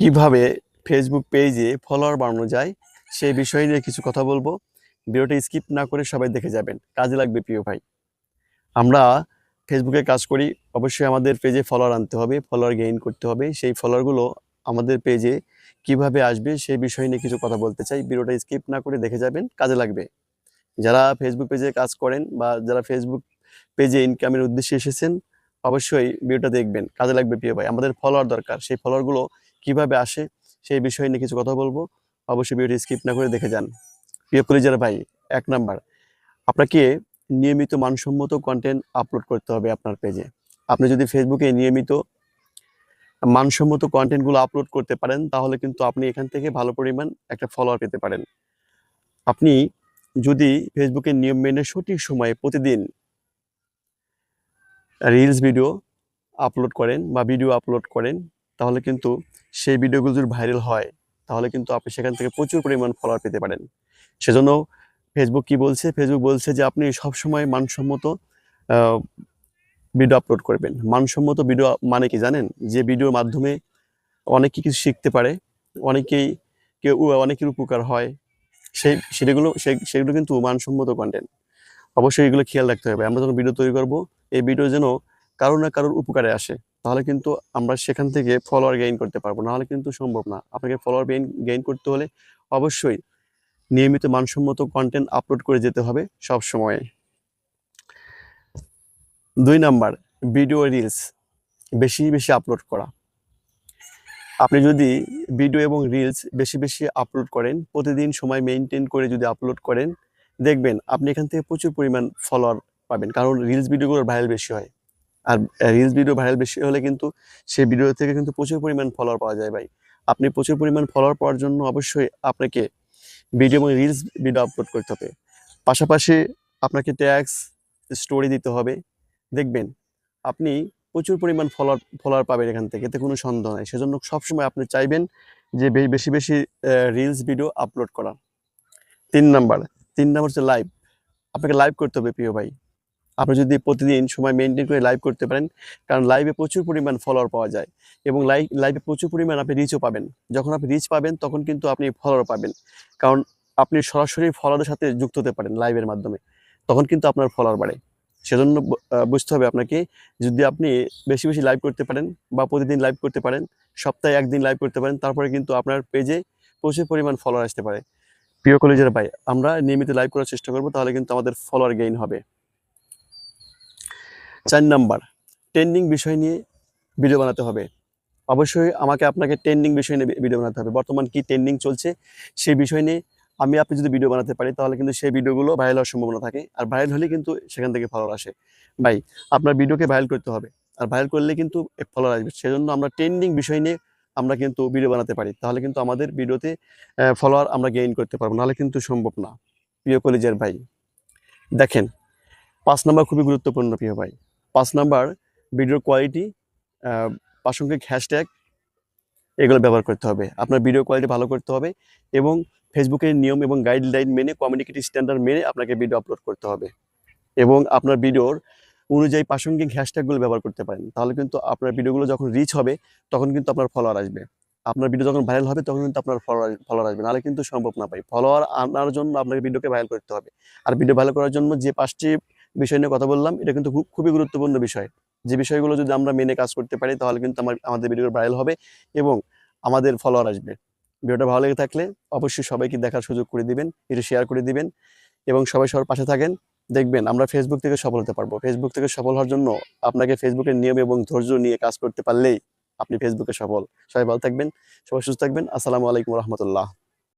কীভাবে ফেসবুক পেজে ফলোয়ার বাড়ানো যায় সেই বিষয় নিয়ে কিছু কথা বলব। ভিডিওটা স্কিপ না করে সবাই দেখে যাবেন। কাজে লাগবে প্রিয় ভাই। আমরা ফেসবুকে কাজ করি, অবশ্যই আমাদের পেজে ফলোয়ার আনতে হবে ফলোয়ার গেইন করতে হবে। সেই ফলোয়ারগুলো আমাদের পেজে কীভাবে আসবে সেই বিষয় নিয়ে কিছু কথা বলতে চাই। ভিডিওটা স্কিপ না করে দেখে যাবেন, কাজে লাগবে। যারা ফেসবুক পেজে কাজ করেন বা যারা ফেসবুক পেজে ইনকামের উদ্দেশ্যে এসেছেন, অবশ্যই ভিডিওটা দেখবেন। কাজে লাগবে প্রিয় ভাই। আমাদের ফলোয়ার দরকার। সেই ফলোয়ারগুলো কীভাবে আসে সেই বিষয় নিয়ে কিছু কথা বলব। অবশ্যই ভিডিওটি স্কিপ না করে দেখে যান। প্রিয় কলিজার ভাই, এক নাম্বার, আপনাকে নিয়মিত মানসম্মত কন্টেন্ট আপলোড করতে হবে আপনার পেজে আপনি যদি ফেসবুকে নিয়মিত মানসম্মত কন্টেন্টগুলো আপলোড করতে পারেন, তাহলে কিন্তু আপনি এখান থেকে ভালো পরিমাণ একটা ফলোয়ার পেতে পারেন। আপনি যদি ফেসবুকে নিয়ম মেনে সঠিক সময়ে প্রতিদিন রিলস ভিডিও আপলোড করেন বা ভিডিও আপলোড করেন, তাহলে কিন্তু সেই ভিডিওগুলো যদি ভাইরাল হয়, তাহলে কিন্তু আপনি সেখান থেকে প্রচুর পরিমাণ ফলোয়ার পেতে পারেন। সেজন্য ফেসবুক কি বলছে? ফেসবুক বলছে যে আপনি সবসময় মানসম্মত ভিডিও আপলোড করবেন। মানসম্মত ভিডিও মানে কি জানেন? যে ভিডিওর মাধ্যমে অনেকে কিছু শিখতে পারে, অনেকেই কেউ, অনেকের উপকার হয়। সেই, সেগুলো সেগুলো কিন্তু মানসম্মত কন্টেন্ট অবশ্যই এগুলো খেয়াল রাখতে হবে। আমরা যখন ভিডিও তৈরি করব, এই ভিডিও যেন কারও না কারোর উপকারে আসে। তাহলে কিন্তু আমরা সেখান থেকে ফলোয়ার গেইন করতে পারব। নাহলে কিন্তু সম্ভব না। আপনাকে ফলোয়ার গেইন গেইন করতে হলে অবশ্যই নিয়মিত মানসম্মত কন্টেন্ট আপলোড করে যেতে হবে সব সময়। দুই নাম্বার ভিডিও রিলস বেশি বেশি আপলোড করা। আপনি যদি ভিডিও এবং রিলস বেশি বেশি আপলোড করেন, প্রতিদিন সময় মেনটেন করে যদি আপলোড করেন, দেখবেন আপনি এখান থেকে প্রচুর পরিমাণ ফলোয়ার পাবেন। কারণ রিলস ভিডিওগুলোর ভাইরাল বেশি হয়। আর রিলস ভিডিও ভাইরাল বেশি হলে কিন্তু সেই ভিডিও থেকে কিন্তু প্রচুর পরিমাণ ফলোয়ার পাওয়া যায় ভাই। আপনি প্রচুর পরিমাণ ফলোয়ার পাওয়ার জন্য অবশ্যই আপনাকে ভিডিও এবং রিলস ভিডিও আপলোড করতে হবে। পাশাপাশি আপনাকে ট্যাক্স স্টোরি দিতে হবে। দেখবেন আপনি প্রচুর পরিমাণ ফলোয়ার ফলোয়ার পাবেন এখান থেকে, এতে কোনো সন্দেহ নাই। সেজন্য সবসময় আপনি চাইবেন যে বেশি বেশি রিলস ভিডিও আপলোড করা তিন নাম্বার তিন নাম্বার হচ্ছে লাইভ আপনাকে লাইভ করতে হবে প্রিয় ভাই। আপনি যদি প্রতিদিন সময় মেনটেন করে লাইভ করতে পারেন, কারণ লাইভে প্রচুর পরিমাণ ফলোয়ার পাওয়া যায় এবং লাইভ লাইভে প্রচুর পরিমাণ আপনি রিচও পাবেন। যখন আপনি রিচ পাবেন, তখন কিন্তু আপনি ফলোয়ার পাবেন। কারণ আপনি সরাসরি ফলোয়ারের সাথে যুক্ত হতে পারেন লাইভের মাধ্যমে। তখন কিন্তু আপনার ফলোয়ার বাড়ে। সেজন্য বুঝতে হবে আপনাকে, যদি আপনি বেশি বেশি লাইভ করতে পারেন বা প্রতিদিন লাইভ করতে পারেন, সপ্তাহে একদিন লাইভ করতে পারেন, তারপরে কিন্তু আপনার পেজে প্রচুর পরিমাণ ফলোয়ার আসতে পারে। প্রিয় কলেজের ভাই, আমরা নিয়মিত লাইভ করার চেষ্টা করব, তাহলে কিন্তু আমাদের ফলোয়ার গেইন হবে। চার নাম্বার ট্রেন্ডিং বিষয় নিয়ে ভিডিও বানাতে হবে। অবশ্যই আমাকে আপনাকে ট্রেন্ডিং বিষয় নিয়ে ভিডিও বানাতে হবে। বর্তমান কি ট্রেন্ডিং চলছে সেই বিষয় নিয়ে আমি আপনি যদি ভিডিও বানাতে পারি, তাহলে কিন্তু সেই ভিডিওগুলো ভাইরাল হওয়ার সম্ভাবনা থাকে। আর ভাইরাল হলে কিন্তু সেখান থেকে ফলোয়ার আসে। ভাই, আপনার ভিডিওকে ভাইরাল করতে হবে। আর ভাইরাল করলে কিন্তু ফলোয়ার আসবে। সেজন্য আমরা ট্রেন্ডিং বিষয় নিয়ে আমরা কিন্তু ভিডিও বানাতে পারি। তাহলে কিন্তু আমাদের ভিডিওতে ফলোয়ার আমরা গেইন করতে পারব। নাহলে কিন্তু সম্ভব না। প্রিয় কলেজের ভাই, দেখেন, পাঁচ নাম্বার খুবই গুরুত্বপূর্ণ, প্রিয় ভাই। পাঁচ নাম্বার, ভিডিওর কোয়ালিটি প্রাসঙ্গিক হ্যাশট্যাগ এগুলো ব্যবহার করতে হবে। আপনার ভিডিও কোয়ালিটি ভালো করতে হবে এবং ফেসবুকের নিয়ম এবং গাইডলাইন মেনে কমিউনিকেটিভ স্ট্যান্ডার্ড মেনে আপনাকে ভিডিও আপলোড করতে হবে এবং আপনার ভিডিওর অনুযায়ী প্রাসঙ্গিক হ্যাশট্যাগুলো ব্যবহার করতে পারেন। তাহলে কিন্তু আপনার ভিডিওগুলো যখন রিচ হবে, তখন কিন্তু আপনার ফলোয়ার আসবে। আপনার ভিডিও যখন ভাইরাল হবে, তখন কিন্তু আপনার ফলোয়ার ফলোয়ার আসবে। নাহলে কিন্তু সম্ভব না পাই ফলোয়ার আনার জন্য আপনাকে ভিডিওকে ভাইরাল করতে হবে। আর ভিডিও ভাইরাল করার জন্য যে পাঁচটি বিষয় নিয়ে কথা বললাম, এটা কিন্তু খুবই গুরুত্বপূর্ণ বিষয়। যে বিষয়গুলো যদি আমরা মেনে কাজ করতে পারি, তাহলে কিন্তু আমার আমাদের ভিডিও ভাইরাল হবে এবং আমাদের ফলোয়ার আসবে। ভিডিওটা ভালো লেগে থাকলে অবশ্যই সবাইকে দেখার সুযোগ করে দিবেন এটা শেয়ার করে দিবেন এবং সবাই সবার পাশে থাকেন। দেখবেন আমরা ফেসবুক থেকে সফল হতে পারব। ফেসবুক থেকে সফল হওয়ার জন্য আপনাকে ফেসবুকের নিয়ম এবং ধৈর্য নিয়ে কাজ করতে পারলেই আপনি ফেসবুকে সফল। সবাই ভালো থাকবেন, সবাই সুস্থ থাকবেন। আসসালামু আলাইকুম রহমতুল্লাহ।